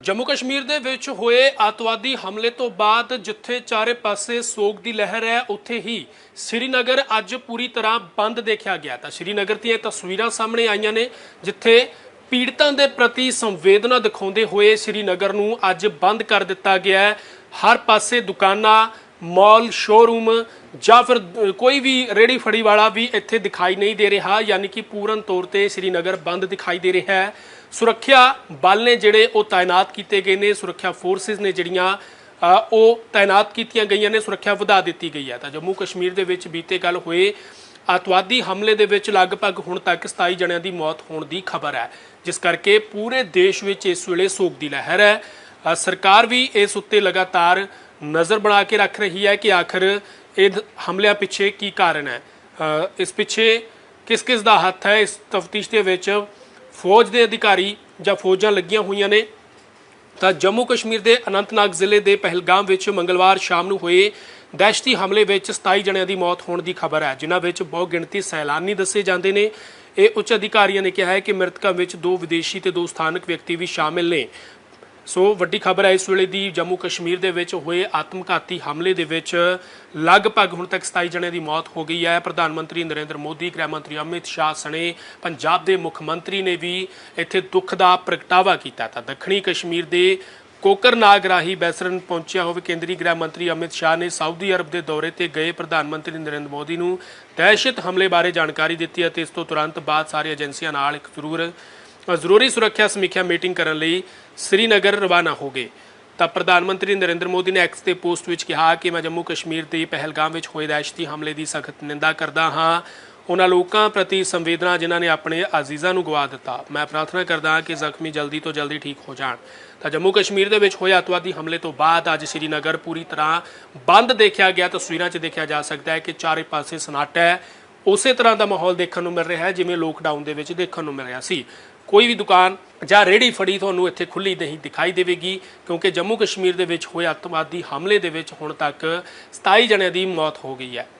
ਜੰਮੂ ਕਸ਼ਮੀਰ ਦੇ ਵਿੱਚ ਹੋਏ ਆਤਵਾਦੀ ਹਮਲੇ ਤੋਂ ਬਾਅਦ ਜਿੱਥੇ ਚਾਰੇ ਪਾਸੇ ਸੋਗ ਦੀ ਲਹਿਰ ਹੈ, ਉੱਥੇ ਹੀ ਸ੍ਰੀਨਗਰ ਅੱਜ ਪੂਰੀ ਤਰ੍ਹਾਂ ਬੰਦ ਦੇਖਿਆ ਗਿਆ ਤਾਂ ਸ੍ਰੀਨਗਰ ਦੀਆਂ ਤਸਵੀਰਾਂ ਸਾਹਮਣੇ ਆਈਆਂ ਨੇ, ਜਿੱਥੇ ਪੀੜਤਾਂ ਦੇ ਪ੍ਰਤੀ ਸੰਵੇਦਨਾ ਦਿਖਾਉਂਦੇ ਹੋਏ ਸ੍ਰੀਨਗਰ ਨੂੰ ਅੱਜ ਬੰਦ ਕਰ ਦਿੱਤਾ ਗਿਆ ਹੈ। ਹਰ ਪਾਸੇ ਦੁਕਾਨਾਂ ਮਾਲ ਸ਼ੋਰੂਮ ਜਾਂ ਫਿਰ ਕੋਈ ਵੀ ਰੇੜੀ ਫੜੀ ਵਾਲਾ ਵੀ ਇੱਥੇ ਦਿਖਾਈ ਨਹੀਂ ਦੇ ਰਿਹਾ, ਯਾਨੀ ਕਿ ਪੂਰਨ ਤੌਰ ਤੇ ਸ੍ਰੀਨਗਰ ਬੰਦ ਦਿਖਾਈ ਦੇ ਰਿਹਾ ਹੈ। ਸੁਰੱਖਿਆ ਬਲ ਨੇ ਜਿਹੜੇ ਉਹ ਤਾਇਨਾਤ ਕੀਤੇ ਗਏ ਨੇ, ਸੁਰੱਖਿਆ ਫੋਰਸਿਸ ਨੇ ਜਿਹੜੀਆਂ ਉਹ ਤਾਇਨਾਤ ਕੀਤੀਆਂ ਗਈਆਂ ਨੇ, ਸੁਰੱਖਿਆ ਵਧਾ ਦਿੱਤੀ ਗਈ ਹੈ। ਤਾਂ ਜੰਮੂ ਕਸ਼ਮੀਰ ਦੇ ਵਿੱਚ ਬੀਤੇ ਕੱਲ ਹੋਏ ਆਤਵਾਦੀ ਹਮਲੇ ਦੇ ਵਿੱਚ ਲਗਭਗ ਹੁਣ ਤੱਕ 27 ਜਣਿਆਂ ਦੀ ਮੌਤ ਹੋਣ ਦੀ ਖਬਰ ਹੈ। ਜਿਸ ਕਰਕੇ ਪੂਰੇ ਦੇਸ਼ ਵਿੱਚ ਇਸ ਵੇਲੇ ਸੋਗ ਦੀ ਲਹਿਰ ਹੈ। ਸਰਕਾਰ ਵੀ ਇਸ ਉੱਤੇ ਲਗਾਤਾਰ ਨਜ਼ਰ ਬਣਾ ਕੇ ਰੱਖ ਰਹੀ ਹੈ ਕਿ ਆਖਰ ਇਹ ਹਮਲਿਆਂ ਪਿੱਛੇ ਕੀ ਕਾਰਨ ਹੈ। ਇਸ ਪਿੱਛੇ ਕਿਸ ਕਿਸ ਦਾ ਹੱਥ ਹੈ? ਇਸ ਤਫਤੀਸ਼ ਦੇ ਵਿੱਚ ਫੌਜ ਦੇ ਅਧਿਕਾਰੀ ਜਾਂ ਫੌਜਾਂ ਲੱਗੀਆਂ ਹੋਈਆਂ ਨੇ। ਤਾਂ ਜੰਮੂ ਕਸ਼ਮੀਰ ਦੇ ਅਨੰਤਨਾਗ ਜ਼ਿਲ੍ਹੇ ਦੇ ਪਹਿਲਗਾਮ ਵਿੱਚ ਮੰਗਲਵਾਰ ਸ਼ਾਮ ਨੂੰ ਹੋਏ ਦਹਿਸ਼ਤੀ ਹਮਲੇ ਵਿੱਚ 27 ਜਣਿਆਂ ਦੀ ਮੌਤ ਹੋਣ ਦੀ ਖਬਰ ਹੈ, ਜਿਨ੍ਹਾਂ ਵਿੱਚ ਬਹੁ ਗਿਣਤੀ ਸੈਲਾਨੀ ਦੱਸੇ ਜਾਂਦੇ ਨੇ। ਇਹ ਉੱਚ ਅਧਿਕਾਰੀਆਂ ਨੇ ਕਿਹਾ ਹੈ ਕਿ ਮ੍ਰਿਤਕਾਂ ਵਿੱਚ ਦੋ ਵਿਦੇਸ਼ੀ ਤੇ ਦੋ ਸਥਾਨਕ ਵਿਅਕਤੀ ਵੀ ਸ਼ਾਮਿਲ ਨੇ। ਸੋ ਵੱਡੀ ਖਬਰ ਹੈ, ਇਸ ਵੇਲੇ ਦੀ ਜੰਮੂ ਕਸ਼ਮੀਰ ਦੇ ਵਿੱਚ ਹੋਏ ਆਤਮਘਾਤੀ ਹਮਲੇ ਦੇ ਵਿੱਚ ਲਗਭਗ ਹੁਣ ਤੱਕ 27 ਜਣਿਆਂ ਦੀ ਮੌਤ ਹੋ ਗਈ ਹੈ। ਪ੍ਰਧਾਨ ਮੰਤਰੀ ਨਰਿੰਦਰ ਮੋਦੀ, ਗ੍ਰਹਿ ਮੰਤਰੀ ਅਮਿਤ ਸ਼ਾਹ ਸਣੇ ਪੰਜਾਬ ਦੇ ਮੁੱਖ ਮੰਤਰੀ ਨੇ ਵੀ ਇੱਥੇ ਦੁੱਖ ਦਾ ਪ੍ਰਗਟਾਵਾ ਕੀਤਾ ਤਾਂ ਦੱਖਣੀ ਕਸ਼ਮੀਰ ਦੇ ਕੋਕਰਨਾਗ ਰਾਹੀਂ ਬੈਸਰਨ ਪਹੁੰਚਿਆ ਹੋਵੇ ਕੇਂਦਰੀ ਗ੍ਰਹਿ ਮੰਤਰੀ ਅਮਿਤ ਸ਼ਾਹ ਨੇ ਸਾਊਦੀ ਅਰਬ ਦੇ ਦੌਰੇ ਤੇ ਗਏ ਪ੍ਰਧਾਨ ਮੰਤਰੀ ਨਰਿੰਦਰ ਮੋਦੀ ਨੂੰ ਦਹਿਸ਼ਤ ਹਮਲੇ ਬਾਰੇ ਜਾਣਕਾਰੀ ਦਿੱਤੀ ਅਤੇ ਇਸ ਤੋਂ ਤੁਰੰਤ ਬਾਅਦ ਸਾਰੀ ਏਜੰਸੀਆਂ ਨਾਲ ਇੱਕ ਜ਼ਰੂਰ ਜ਼ਰੂਰੀ ਸੁਰੱਖਿਆ ਸਮੀਖਿਆ ਮੀਟਿੰਗ ਕਰਨ ਲਈ ਸ੍ਰੀਨਗਰ ਰਵਾਨਾ ਹੋ ਗਏ। ਤਾਂ ਪ੍ਰਧਾਨ ਮੰਤਰੀ ਨਰਿੰਦਰ ਮੋਦੀ ਨੇ ਐਕਸ ਤੇ ਪੋਸਟ ਵਿੱਚ ਕਿਹਾ ਕਿ ਮੈਂ ਜੰਮੂ ਕਸ਼ਮੀਰ ਦੇ ਪਹਿਲਗਾਮ ਵਿੱਚ ਹੋਏ ਦਹਿਸ਼ਤੀ ਹਮਲੇ ਦੀ ਸਖਤ ਨਿੰਦਾ ਕਰਦਾ ਹਾਂ। ਉਹਨਾਂ ਲੋਕਾਂ ਪ੍ਰਤੀ ਸੰਵੇਦਨਾ ਜਿਨ੍ਹਾਂ ਨੇ ਆਪਣੇ ਆਜ਼ੀਜ਼ਾਂ ਨੂੰ ਗਵਾ ਦਿੱਤਾ। ਮੈਂ ਪ੍ਰਾਰਥਨਾ ਕਰਦਾ ਹਾਂ ਕਿ ਜ਼ਖਮੀ ਜਲਦੀ ਤੋਂ ਜਲਦੀ ਠੀਕ ਹੋ ਜਾਣ। ਤਾਂ ਜੰਮੂ ਕਸ਼ਮੀਰ ਦੇ ਵਿੱਚ ਹੋਏ ਅਤਵਾਦੀ ਹਮਲੇ ਤੋਂ ਬਾਅਦ ਅੱਜ ਸ੍ਰੀਨਗਰ ਪੂਰੀ ਤਰ੍ਹਾਂ ਬੰਦ ਦੇਖਿਆ ਗਿਆ। ਤਸਵੀਰਾਂ 'ਚ ਦੇਖਿਆ ਜਾ ਸਕਦਾ ਹੈ ਕਿ ਚਾਰੇ ਪਾਸੇ ਸਨਾਟਾ ਹੈ। ਉਸੇ ਤਰ੍ਹਾਂ ਦਾ ਮਾਹੌਲ ਦੇਖਣ ਨੂੰ ਮਿਲ ਰਿਹਾ ਹੈ, ਜਿਵੇਂ ਲੋਕਡਾਊਨ ਦੇ ਵਿੱਚ ਦੇਖਣ ਨੂੰ ਮਿਲ ਰਿਹਾ ਸੀ। ਕੋਈ ਵੀ ਦੁਕਾਨ ਜਾਂ ਰੇੜੀ ਫੜੀ ਤੁਹਾਨੂੰ ਇੱਥੇ ਖੁੱਲੀ ਨਹੀਂ ਦਿਖਾਈ ਦੇਵੇਗੀ, ਕਿਉਂਕਿ ਜੰਮੂ ਕਸ਼ਮੀਰ ਦੇ ਵਿੱਚ ਹੋਏ ਅੱਤਵਾਦੀ ਹਮਲੇ ਦੇ ਵਿੱਚ ਹੁਣ ਤੱਕ 27 ਜਣਿਆਂ ਦੀ ਮੌਤ ਹੋ ਗਈ ਹੈ।